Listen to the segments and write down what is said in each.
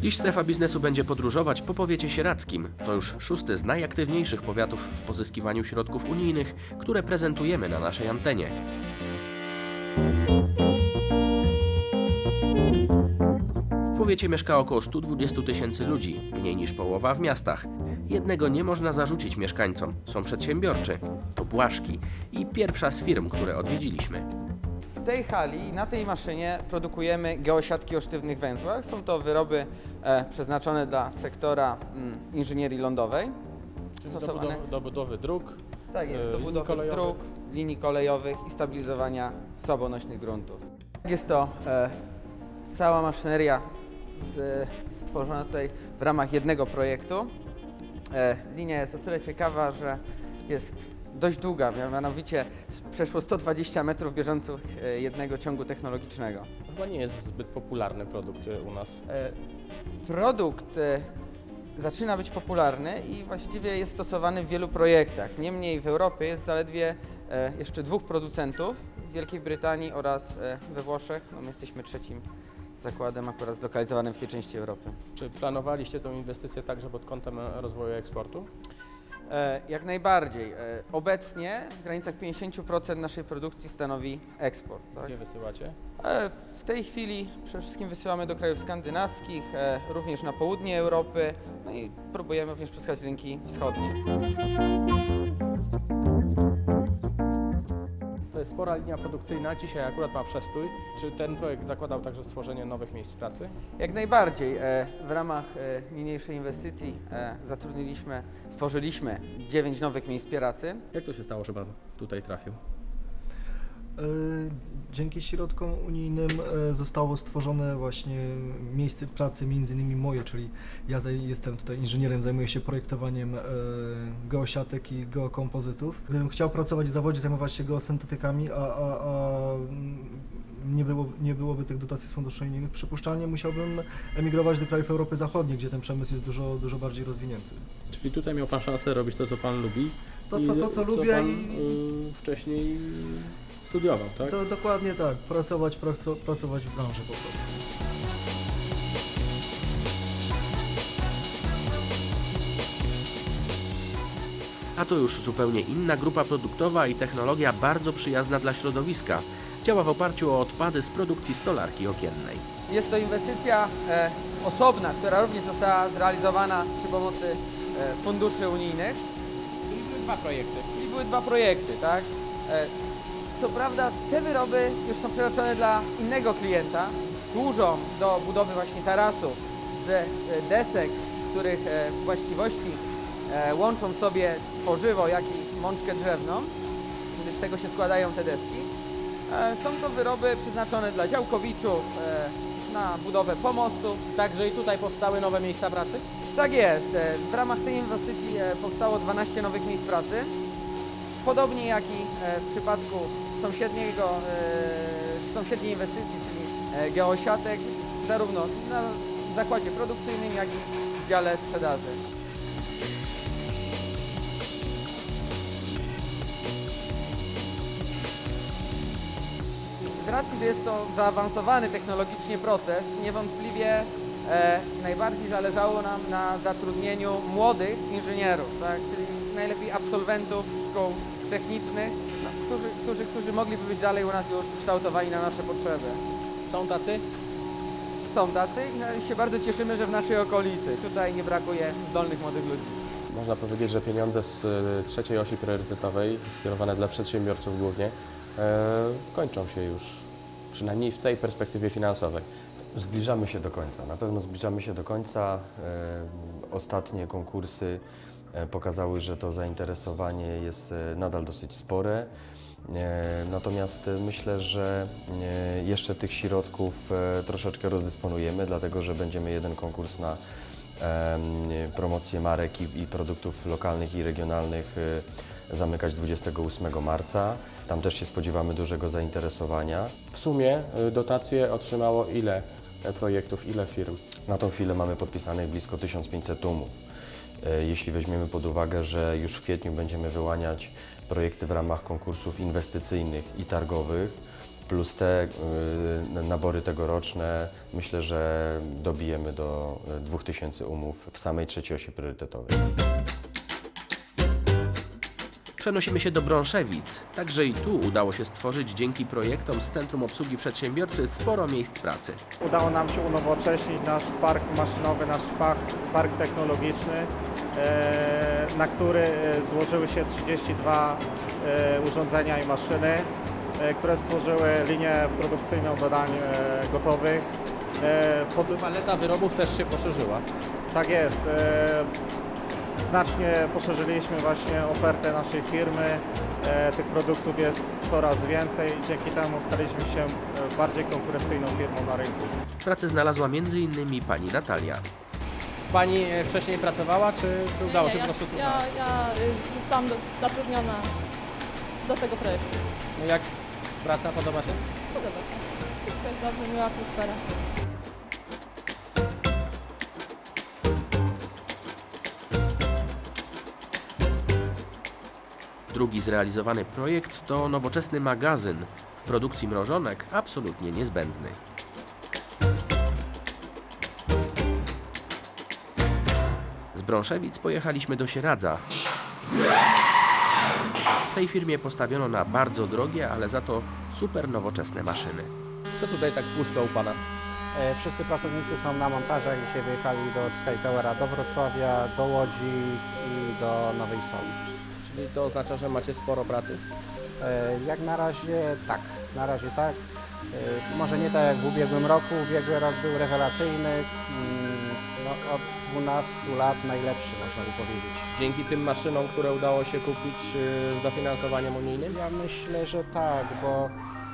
Dziś strefa biznesu będzie podróżować po powiecie sieradzkim. To już szósty z najaktywniejszych powiatów w pozyskiwaniu środków unijnych, które prezentujemy na naszej antenie. W powiecie mieszka około 120 tysięcy ludzi, mniej niż połowa w miastach. Jednego nie można zarzucić mieszkańcom, są przedsiębiorczy. To Błaszki i pierwsza z firm, które odwiedziliśmy. W tej hali, na tej maszynie produkujemy geosiatki o sztywnych węzłach. Są to wyroby e, przeznaczone dla sektora mm, inżynierii lądowej. Do Przystosowane, budowy, do budowy dróg. tak jest, e, do linii budowy kolejowych. dróg, linii kolejowych i stabilizowania słabonośnych gruntów. Jest to e, cała maszyneria z, stworzona tutaj w ramach jednego projektu. E, linia jest o tyle ciekawa, że jest dość długa, mianowicie przeszło 120 metrów bieżących e, jednego ciągu technologicznego. Chyba nie jest zbyt popularny produkt e, u nas. E, Produkt zaczyna być popularny i właściwie jest stosowany w wielu projektach. Niemniej w Europie jest zaledwie jeszcze dwóch producentów w Wielkiej Brytanii oraz we Włoszech. No, my jesteśmy trzecim zakładem akurat zlokalizowanym w tej części Europy. Czy planowaliście tą inwestycję także pod kątem rozwoju eksportu? E, Jak najbardziej. E, Obecnie w granicach 50% naszej produkcji stanowi eksport. Tak? Gdzie wysyłacie? E, W tej chwili przede wszystkim wysyłamy do krajów skandynawskich, również na południe Europy, no i próbujemy również pozyskać rynki wschodnie. To jest spora linia produkcyjna, dzisiaj akurat ma przestój. Czy ten projekt zakładał także stworzenie nowych miejsc pracy? Jak najbardziej. e, W ramach e, niniejszej inwestycji e, zatrudniliśmy, stworzyliśmy 9 nowych miejsc pracy. Jak to się stało, że Pan tutaj trafił? E, Dzięki środkom unijnym e, zostało stworzone właśnie miejsce pracy, między innymi moje, czyli ja jestem tutaj inżynierem, zajmuję się projektowaniem e, geosiatek i geokompozytów. Gdybym chciał pracować w zawodzie, zajmować się geosyntetykami, a, a, a nie, było, nie byłoby tych dotacji z funduszy unijnych, przypuszczalnie musiałbym emigrować do krajów Europy Zachodniej, gdzie ten przemysł jest dużo, dużo bardziej rozwinięty. Czyli tutaj miał Pan szansę robić to, co Pan lubi? To, co- to, co lubię Pan i- y, wcześniej studiował, tak? To dokładnie tak, pracować, praco- pracować w branży po prostu. A to już zupełnie inna grupa produktowa i technologia bardzo przyjazna dla środowiska. Działa w oparciu o odpady z produkcji stolarki okiennej. Jest to inwestycja e, osobna, która również została zrealizowana przy pomocy e, funduszy unijnych. Czyli były dwa projekty. Czyli były dwa projekty, tak? E, Co prawda te wyroby już są przeznaczone dla innego klienta, służą do budowy właśnie tarasu z e, desek, których e, właściwości e, łączą sobie tworzywo, jak i mączkę drzewną, gdyż z tego się składają te deski. Są to wyroby przeznaczone dla działkowiczów, na budowę pomostu, Także i tutaj powstały nowe miejsca pracy? tak jest. W ramach tej inwestycji powstało 12 nowych miejsc pracy. Podobnie jak i w przypadku sąsiedniego, e, sąsiedniej inwestycji, czyli e, geosiatek, zarówno na zakładzie produkcyjnym, jak i w dziale sprzedaży. Z racji, że jest to zaawansowany technologicznie proces, niewątpliwie e, najbardziej zależało nam na zatrudnieniu młodych inżynierów, tak? czyli najlepiej absolwentów szkół technicznych, którzy, którzy, którzy mogliby być dalej u nas już kształtowani na nasze potrzeby. Są tacy? Są tacy i no, i się bardzo cieszymy, że w naszej okolicy tutaj nie brakuje zdolnych młodych ludzi. Można powiedzieć, że pieniądze z e, trzeciej osi priorytetowej, skierowane dla przedsiębiorców głównie, e, kończą się już, przynajmniej w tej perspektywie finansowej. Zbliżamy się do końca. Na pewno zbliżamy się do końca. E, Ostatnie konkursy pokazały, że to zainteresowanie jest e, nadal dosyć spore. E, Natomiast e, myślę, że e, jeszcze tych środków e, troszeczkę rozdysponujemy, dlatego że będziemy jeden konkurs na promocję marek i, produktów lokalnych i regionalnych e, zamykać 28 marca. Tam też się spodziewamy dużego zainteresowania. W sumie e, dotacje otrzymało ile e, projektów, ile firm? Na tą chwilę mamy podpisanych blisko 1500 umów. E, Jeśli weźmiemy pod uwagę, że już w kwietniu będziemy wyłaniać projekty w ramach konkursów inwestycyjnych i targowych, plus te y, nabory tegoroczne, myślę, że dobijemy do y, 2000 umów w samej trzeciej osi priorytetowej. Przenosimy się do Brąszewic. Także i tu udało się stworzyć dzięki projektom z Centrum Obsługi Przedsiębiorcy sporo miejsc pracy. Udało nam się unowocześnić nasz park maszynowy, nasz park, park technologiczny, e, na który e, złożyły się 32 e, urządzenia i maszyny, które stworzyły linię produkcyjną do dań gotowych. Pod, Paleta wyrobów też się poszerzyła. tak jest. Znacznie poszerzyliśmy właśnie ofertę naszej firmy. E, Tych produktów jest coraz więcej i dzięki temu staliśmy się e, bardziej konkurencyjną firmą na rynku. Pracę znalazła m.in. pani Natalia. Pani e, wcześniej pracowała, czy, czy udało Nie, się po prostu tu ja, ja y, zostałam do, zatrudniona do tego projektu. No Jak praca podoba się? Podoba się. Wszystko jest dobrze, miła atmosfera. Drugi zrealizowany projekt to nowoczesny magazyn w produkcji mrożonek absolutnie niezbędny. Z Brąszewic pojechaliśmy do Sieradza. W tej firmie postawiono na bardzo drogie, ale za to super nowoczesne maszyny. Co tutaj tak pusto u Pana? E, Wszyscy pracownicy są na montażach. Dzisiaj wyjechali do Sky Towera, do Wrocławia, do Łodzi i do Nowej Soli. Czyli to oznacza, że macie sporo pracy? E, Jak na razie tak, na razie tak. E, Może nie tak jak w ubiegłym roku. Ubiegły rok był rewelacyjny. Mm, No, od 12 lat najlepszy można by powiedzieć. Dzięki tym maszynom, które udało się kupić e, z dofinansowaniem unijnym? Ja myślę, że tak, bo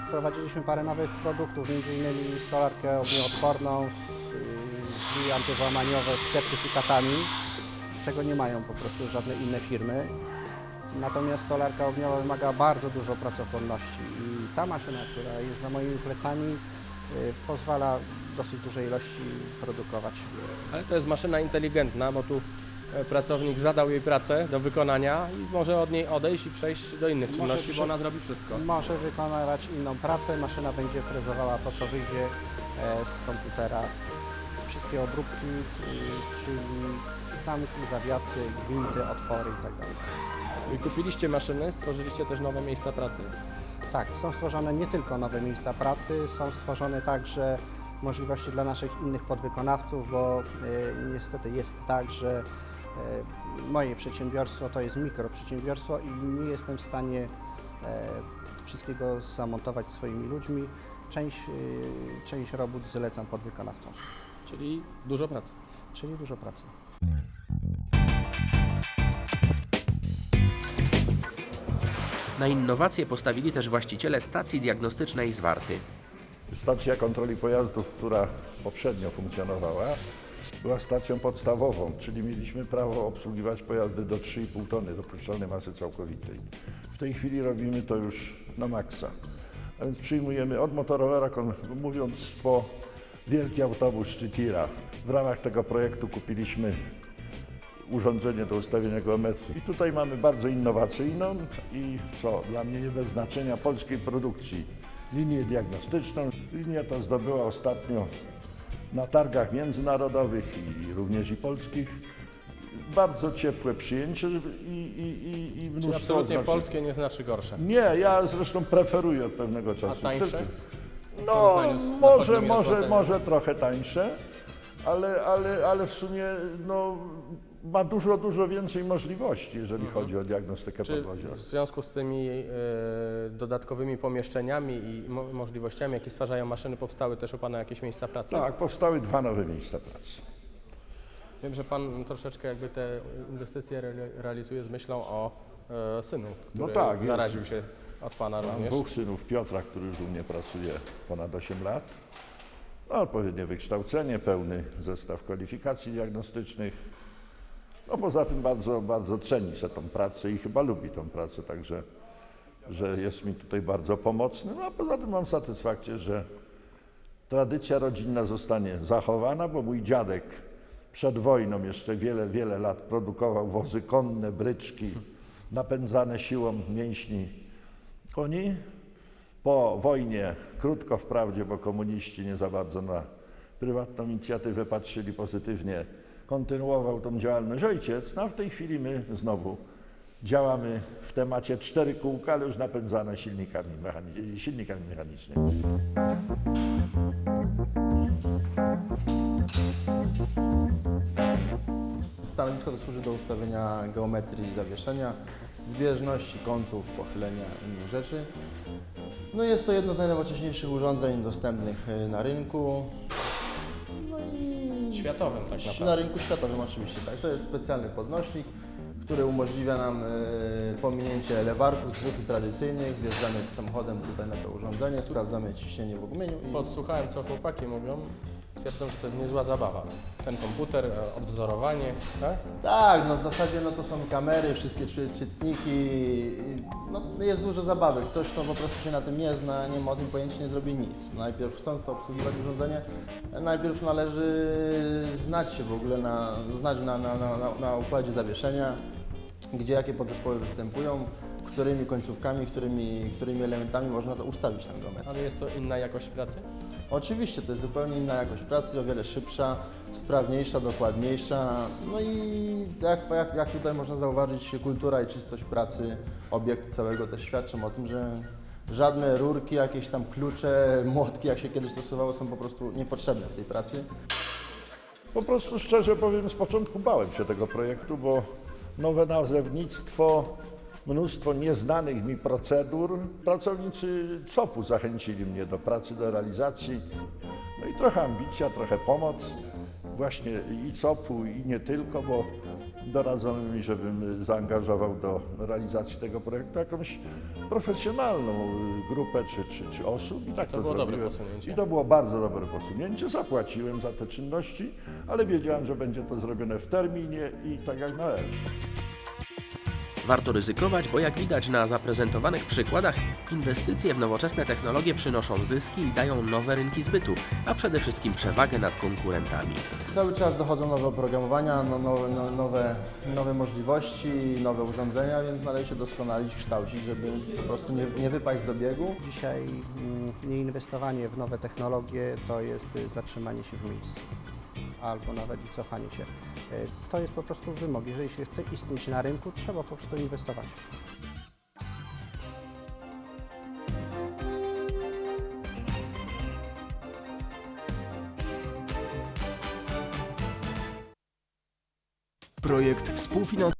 wprowadziliśmy parę nowych produktów, m.in. stolarkę ognioodporną, z- drzwi antywłamaniowe z certyfikatami, czego nie mają po prostu żadne inne firmy. Natomiast stolarka ogniowa wymaga bardzo dużo pracochłonności i ta maszyna, która jest za moimi plecami, y, pozwala dosyć dużej ilości produkować. Ale to jest maszyna inteligentna, bo tu e, pracownik zadał jej pracę do wykonania i może od niej odejść i przejść do innych czynności, bo ona zrobi wszystko. Może wykonywać inną pracę, maszyna będzie frezowała to, co wyjdzie e, z komputera. Wszystkie obróbki, y, czyli zamki, zawiasy, gwinty, otwory itd. Kupiliście maszyny, stworzyliście też nowe miejsca pracy. Tak, są stworzone nie tylko nowe miejsca pracy, są stworzone także możliwości dla naszych innych podwykonawców, bo e, niestety jest tak, że e, moje przedsiębiorstwo to jest mikroprzedsiębiorstwo i nie jestem w stanie e, wszystkiego zamontować swoimi ludźmi. Część, e, część robót zlecam podwykonawcom, Czyli dużo pracy. czyli dużo pracy. Na innowacje postawili też właściciele stacji diagnostycznej z Warty. Stacja kontroli pojazdów, która poprzednio funkcjonowała, była stacją podstawową, czyli mieliśmy prawo obsługiwać pojazdy do 3,5 tony dopuszczalnej masy całkowitej. W tej chwili robimy to już na maksa. A więc przyjmujemy od motorowera, mówiąc po wielki autobus czy tira. W ramach tego projektu kupiliśmy urządzenie do ustawienia geometrii. I tutaj mamy bardzo innowacyjną i co dla mnie nie bez znaczenia polskiej produkcji linię diagnostyczną. Linia ta zdobyła ostatnio na targach międzynarodowych i również i polskich bardzo ciepłe przyjęcie i, i, i, i Czyli mnóstwo absolutnie oznaczeń. polskie nie znaczy gorsze. Nie, ja zresztą preferuję od pewnego czasu. tańsze? Tylko- W No, może, może, może trochę tańsze, ale, ale, ale w sumie no, ma dużo, dużo więcej możliwości, jeżeli chodzi o diagnostykę Mhm. Czy podwozia. w związku z tymi e, dodatkowymi pomieszczeniami i mo możliwościami, jakie stwarzają maszyny, powstały też u Pana jakieś miejsca pracy? Tak, powstały dwa nowe miejsca pracy. Wiem, że Pan troszeczkę jakby te inwestycje re realizuje z myślą o e, synu, który No tak, jest. zaraził się od Pana Mam również. dwóch synów Piotra, który już u mnie pracuje ponad 8 lat. No, odpowiednie wykształcenie, pełny zestaw kwalifikacji diagnostycznych. No poza tym bardzo, bardzo ceni się tą pracę i chyba lubi tą pracę, także że jest mi tutaj bardzo pomocny. No a poza tym mam satysfakcję, że tradycja rodzinna zostanie zachowana, bo mój dziadek przed wojną jeszcze wiele, wiele lat produkował wozy konne, bryczki napędzane siłą mięśni koni. po wojnie, krótko wprawdzie, bo komuniści nie za bardzo na prywatną inicjatywę patrzyli pozytywnie, kontynuował tą działalność ojciec, no a w tej chwili my znowu działamy w temacie cztery kółka, ale już napędzane silnikami, mechani- silnikami mechanicznymi. Stanowisko to służy do ustawienia geometrii zawieszenia, zbieżności, kątów, pochylenia innych rzeczy. No jest to jedno z najnowocześniejszych urządzeń dostępnych y, na rynku. Światowym tak naprawdę. na rynku światowym oczywiście, tak. To jest specjalny podnośnik, który umożliwia nam y, pominięcie lewarków zwykłych, tradycyjnych. Wjeżdżamy samochodem tutaj na to urządzenie, sprawdzamy ciśnienie w ognieniu i Podsłuchałem, co chłopaki mówią. Twierdzą, że to jest niezła zabawa. Ten komputer, e, odwzorowanie, tak? Tak, no w zasadzie no to są kamery, wszystkie trzy czytniki, no jest dużo zabawy. Ktoś, kto po prostu się na tym nie zna, nie ma o tym pojęcia, nie zrobi nic. Najpierw chcąc to obsługiwać urządzenie, najpierw należy znać się w ogóle, na, znać na, na, na, na, na układzie zawieszenia, gdzie jakie podzespoły występują, którymi końcówkami, którymi, którymi elementami można to ustawić ten geometrię. Ale jest to inna jakość pracy? Oczywiście, to jest zupełnie inna jakość pracy, o wiele szybsza, sprawniejsza, dokładniejsza. No i jak, jak, jak tutaj można zauważyć, kultura i czystość pracy obiektu całego też świadczą o tym, że żadne rurki, jakieś tam klucze, młotki, jak się kiedyś stosowało, są po prostu niepotrzebne w tej pracy. Po prostu szczerze powiem, z początku bałem się tego projektu, bo nowe nazewnictwo, mnóstwo nieznanych mi procedur. Pracownicy COP-u zachęcili mnie do pracy, do realizacji. No i trochę ambicja, trochę pomoc właśnie i COP-u i nie tylko, bo doradzono mi, żebym zaangażował do realizacji tego projektu jakąś profesjonalną grupę czy, czy, czy osób i tak To to, było dobre zrobiłem. posunięcie. I to było bardzo dobre posunięcie. Zapłaciłem za te czynności, ale wiedziałem, że będzie to zrobione w terminie i tak jak należy. Warto ryzykować, bo jak widać na zaprezentowanych przykładach, inwestycje w nowoczesne technologie przynoszą zyski i dają nowe rynki zbytu, a przede wszystkim przewagę nad konkurentami. Cały czas dochodzą nowe oprogramowania, no, nowe, no, nowe, nowe możliwości, nowe urządzenia, więc należy się doskonalić, kształcić, żeby po prostu nie, nie wypaść z obiegu. Dzisiaj mm, nieinwestowanie w nowe technologie to jest y, zatrzymanie się w miejscu albo nawet i cofanie się. Y, To jest po prostu wymog. Jeżeli się chce istnieć na rynku, trzeba po prostu inwestować. Projekt współfinansowany